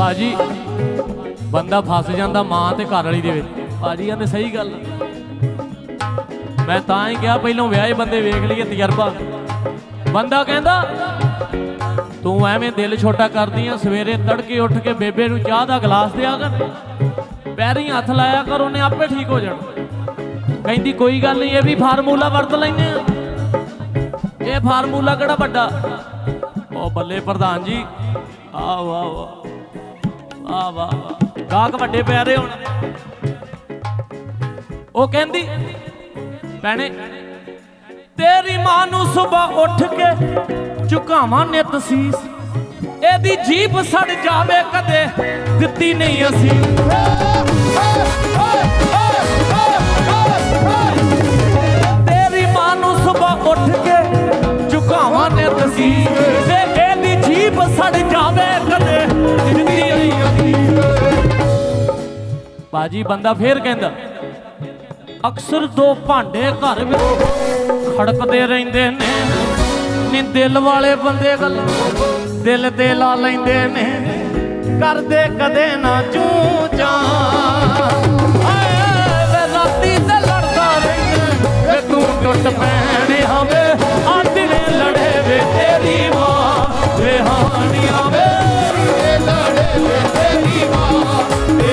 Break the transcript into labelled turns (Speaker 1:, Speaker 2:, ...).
Speaker 1: ਬਾਜੀ ਬੰਦਾ ਫਸ ਜਾਂਦਾ ਮਾਂ ਤੇ ਘਰ ਵਾਲੀ ਦੇ ਵਿੱਚ। ਬਾਜੀ ਕਹਿੰਦੇ, ਸਹੀ ਗੱਲ ਮੈਂ ਤਾਂ ਹੀ ਕਿਹਾ, ਪਹਿਲਾਂ ਵਿਆਹੇ ਬੰਦੇ ਵੇਖ ਲਈਏ ਤਜਰਬਾ। ਬੰਦਾ ਕਹਿੰਦਾ, ਤੂੰ ਐਵੇਂ ਦਿਲ ਛੋਟਾ ਕਰਦੀ ਆ, ਸਵੇਰੇ ਤੜਕੇ ਉੱਠ ਕੇ ਬੇਬੇ ਨੂੰ ਚਾਹ ਦਾ ਗਲਾਸ ਦਿਆ ਕਰ। ਪੈਰੀਂ ਹੱਥ ਲਾਇਆ ਕਰ, ਉਹਨੇ ਆਪੇ ਠੀਕ ਹੋ ਜਾਣਾ। ਕਹਿੰਦੀ, ਕੋਈ ਗੱਲ ਨਹੀਂ, ਇਹ ਵੀ ਫਾਰਮੂਲਾ ਵਰਤ ਲੈਨੇ ਆ। ਇਹ ਫਾਰਮੂਲਾ ਕਿਹੜਾ ਵੱਡਾ? ਉਹ ਬੱਲੇ ਪ੍ਰਧਾਨ ਜੀ, ਆਹ ਵਾਹ ਵਾਹ। ਆ ਵਾਹ ਵਾਹ। ਗਾਹਕ ਵੱਡੇ ਪਿਆਰੇ ਹੁਣ। ਉਹ ਕਹਿੰਦੀ, ਭੈਣੇ, ਤੇਰੀ ਮਾਂ ਨੂੰ ਸਵੇਰ ਉੱਠ ਕੇ ਝੁਕਾਵਾਂ ਨਿਤ ਸੀਸ ਇਹਦੀ ਜੀਭ ਸੜ ਜਾਵੇ ਕਦੇ, ਦਿੱਤੀ ਨਹੀਂ ਅਸੀਂ। ਬਾਜੀ ਬੰਦਾ ਫੇਰ ਕਹਿੰਦਾ, ਅਕਸਰ ਦੋ ਭਾਂਡੇ ਘਰ ਵਿੱਚ ਖੜਕਦੇ ਰਹਿੰਦੇ ਨੇ। ਨੀ ਦਿਲ ਵਾਲੇ ਬੰਦੇ ਗੱਲਾਂ ਦਿਲ ਤੇ ਲਾ ਲੈਂਦੇ ਨੇ। ਕਰਦੇ ਕਦੇ ਨਾ ਚੂੰ ਚਾਂ ਵੇ ਰਾਤੀ ਤੇ ਲੜਦਾ ਰਹਿੰਦਾ, ਵੇ ਤੂੰ ਟੁੱਟ ਪੈਣੇ ਹਮ